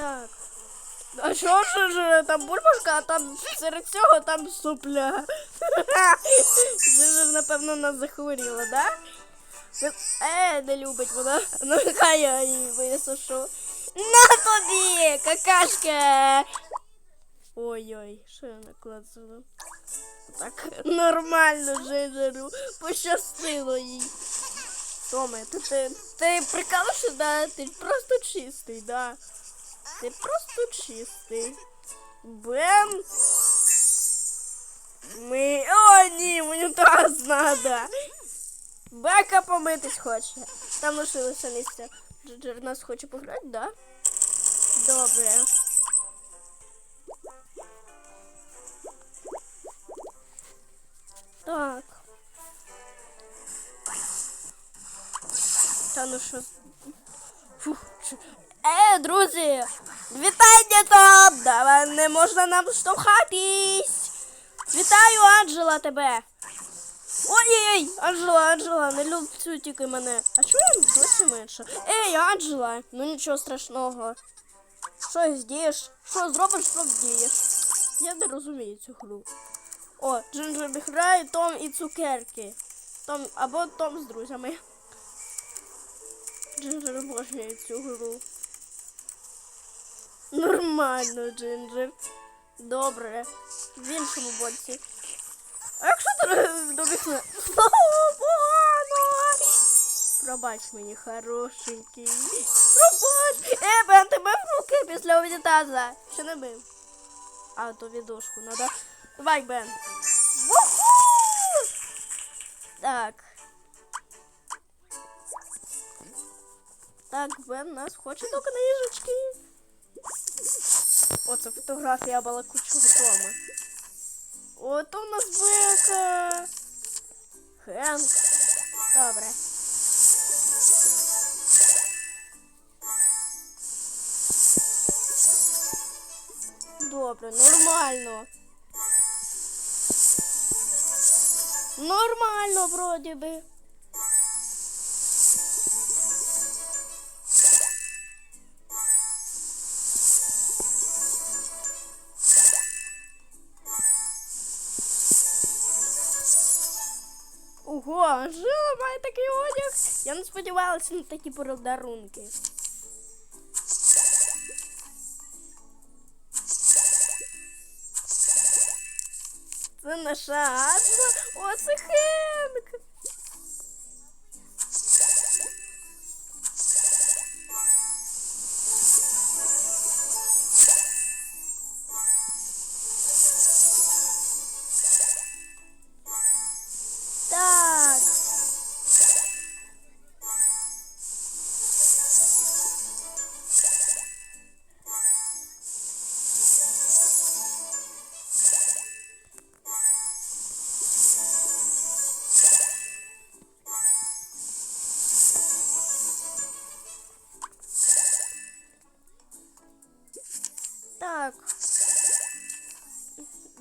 Так. А що ж ж, там бульбашка, а там серед цього там сопля. Жижа, напевно, нас захворіла, да? Е, не любить вона. Ну, хай я її висушу. На тобі, какашка! Ой-ой, що я наклацала? Так, нормально жижеру. Пощастило їй. Томе, ти, ти, ти прикалуєшся, да? Ти просто чистий, да. Ти просто чистий. Бен. Ми. О, ні, мені таз надо. Бека помитись хоче. Там лишилося місце. Джиджер нас хоче пограти, да? Добре. Так. Та ну що. Фух. Е, друзі! Вітання там! Давай не можна нам штовхатись! Вітаю, Анджела, тебе! Ой-ой-ой! Анджела, Анджела, не любцю тільки мене. А чого я досі менше? Ей, Анджела! Ну нічого страшного. Що здієш? Що зробиш, що вдієш? Я не розумію цю гру. О, Джинджер грає Том і цукерки. Том або Том з друзями. Джинджер обожнює цю гру. Нормально, Джинджер. Добре. В іншому боці. А якщо ти добігне? Погано! Пробач мені, хорошенький. Пробач! Е, Бен, тебе в руки після унітаза. Ще не бив. А, то відошку надо. Давай, Бен. Так. Так, Бен нас хоче до книжечки. Оце фотографія балакучого Тома. От у нас Бека. Хенк. Добре. Добре, нормально. Нормально, вроді би. Такий одяг. Я не сподівалася на такі подарунки. Це наша Азла. О, Хенк.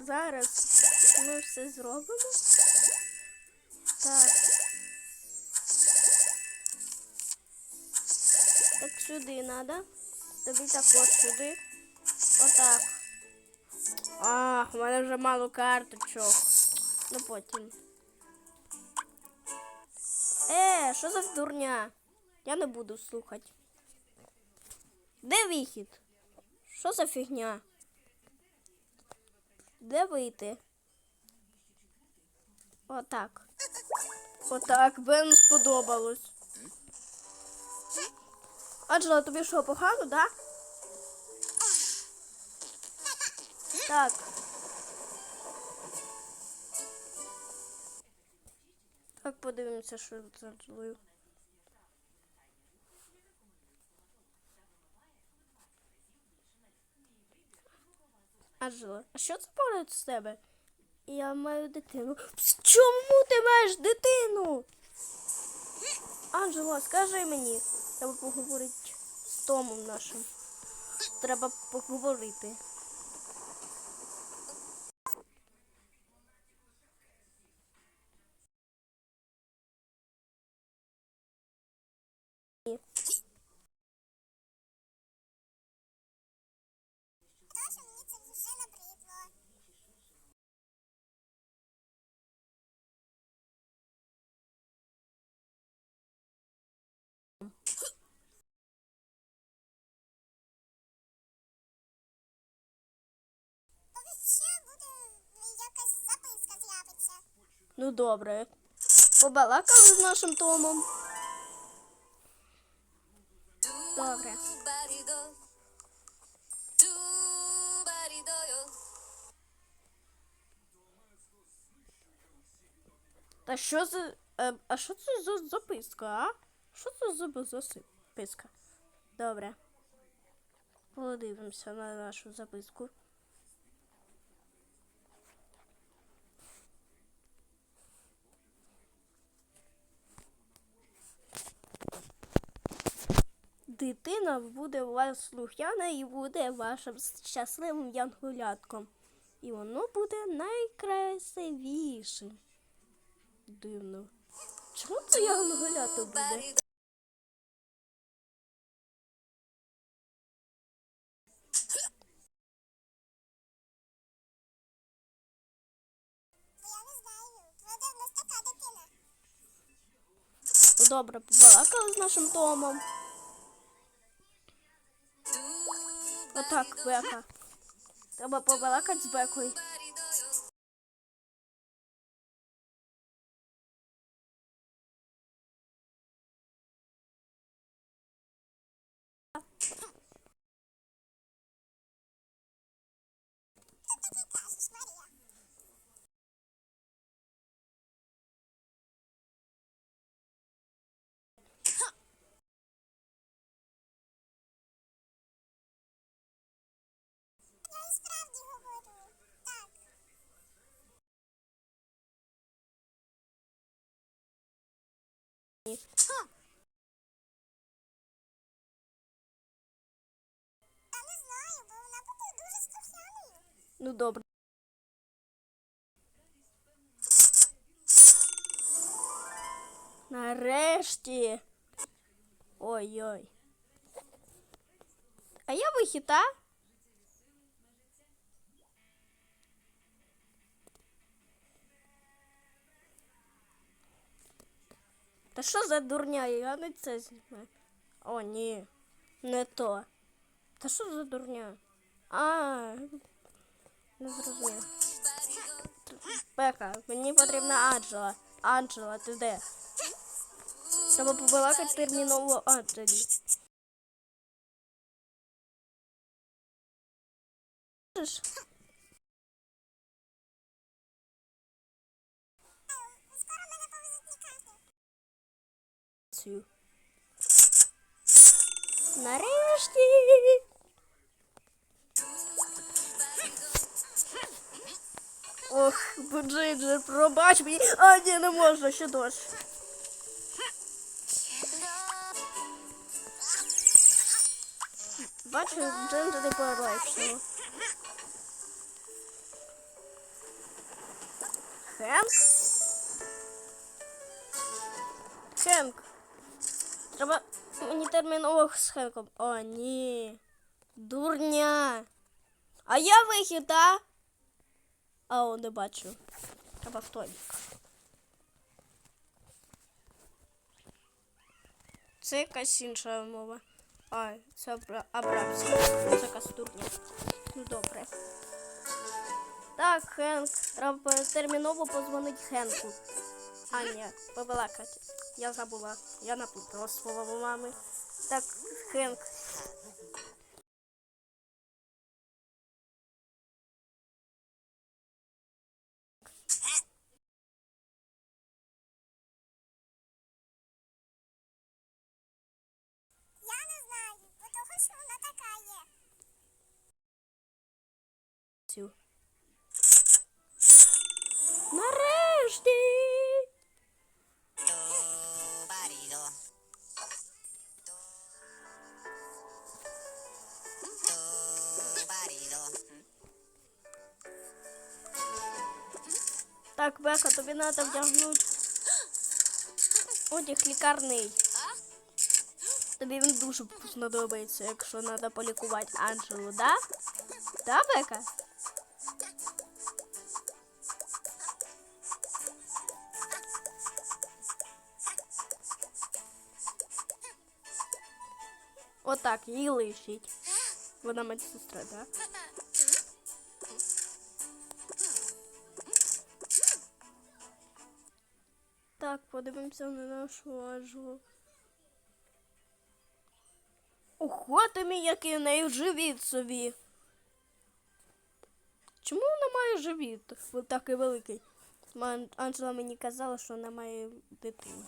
Зараз ми все зробимо. Так. Так сюди надо. Тобі також сюди. Отак. Ах, у мене вже мало карточок. Ну потім. Е, що за дурня? Я не буду слухати. Де вихід? Що за фігня? Де вийти? Отак. Отак, Бену сподобалось. Анджела, тобі що, погано, да? Так. Так, подивимося, що з Анджелою. Анджела, а що це поряд з тебе? Я маю дитину. Чому ти маєш дитину? Анжела, скажи мені. Треба поговорити з Томом нашим. Треба поговорити. Вже набридло. Поки ще буде якась записка з'явиться. Ну добре. Побалакали з нашим Томом. Добре. Та що за. е, а що це за записка, а? Що це за записка? Добре. Подивимося на нашу записку. Дитина буде у вас слухняна і буде вашим щасливим янголятком. І воно буде найкрасивішим. Дивно. Чому це я знаю. Буде. Ну, Добре, побалакали з нашим Томом. Отак, Бека. Треба побалакати з Бекою. Справді говорю. Так. Та Ну добре. Нарешті. Ой-ой. А я вихіта? Та що за дурня? Я не це знімаю. О, ні. Не то. Та що за дурня? А, не зрозумів. Бека, мені потрібна Анджела. Анджела, ти де? Треба побалакати терміново Анджелі. Нарешті. Ох, Буджиджер, пробач мені. А, ні, не можна, ще дощ. Бачу, Джинджер не полегшило. Хенк? Хенк. Треба мені терміново з Хенком. О, ні. Дурня. А я вихід, а? А, о, не бачу. Треба бік. Це якась інша мова. А, це абра... абрамська. Це якась дурня. Ну, добре. Так, Хенк. Треба терміново позвонити Хенку. А, ні, побалакати. Я забула. Я наплутала слово мами. Так, Хенк. Що вона така є. Цю. Нарешті. Так, Бека, тобі треба вдягнути одяг лікарний. Тобі він дуже знадобиться, якщо треба полікувати Анджелу, да? Да, Бека? Отак, її лишіть. Вона медсестра, да? Так, подивимося на нашу Анжелу. Ого, ти мій який в неї живіт собі. Чому вона має живіт? Ось такий великий. Анжела мені казала, що вона має дитину.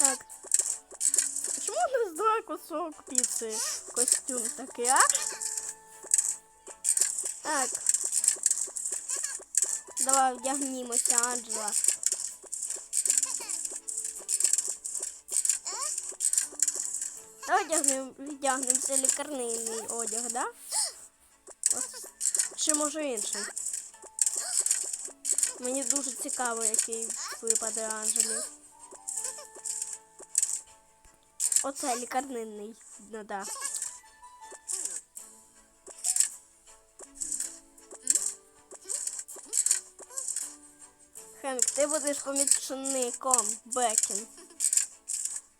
Так. Чому не здала кусок піци? Костюм такий, а? Так. Давай вдягнімося, Анджела. Давай вдягнем, вдягнемося лікарний одяг, да? Ось. Чи може інший? Мені дуже цікаво, який випаде Анжелі. Оце лікарнинний, ну да. Хенк, ти будеш помічником Бекін.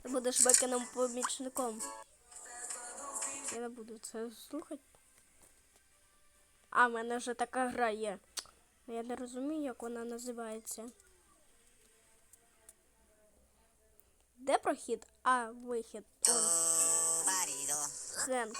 Ти будеш бекеном помічником. Я не буду це слухати. А, в мене вже така гра є. Я не розумію, як вона називається. Де прохід? А, вихід. Он. Хенк.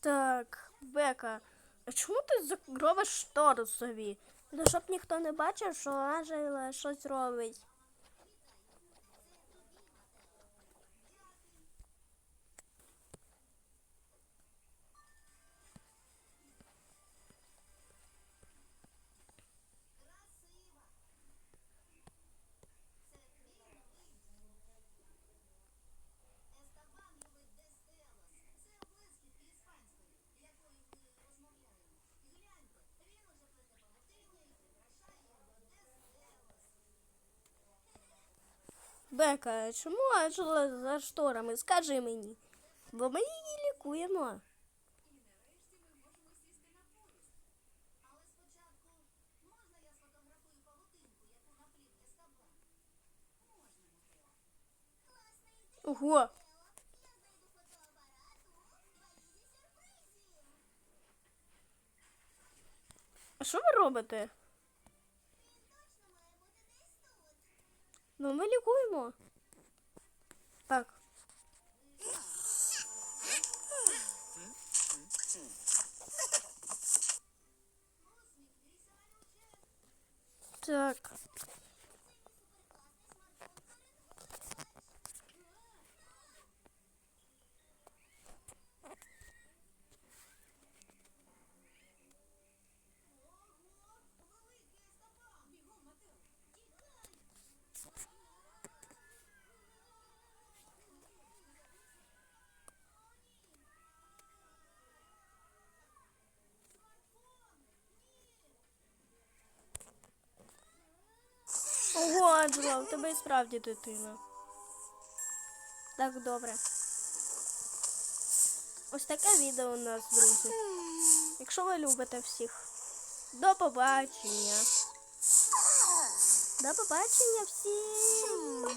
Так, Бека, а чому ти закриваєш штору собі? Ну, щоб ніхто не бачив, що Анжела щось робить. Бека, чому Анжела за шторами? Скажи мені. Бо ми її лікуємо. Ого. А що ви робите? Ну, ми лікуємо. Так. Так. Ого, Анджела, у тебе і справді дитина. Так, добре. Ось таке відео у нас, друзі. Якщо ви любите всіх, до побачення. До побачення всім.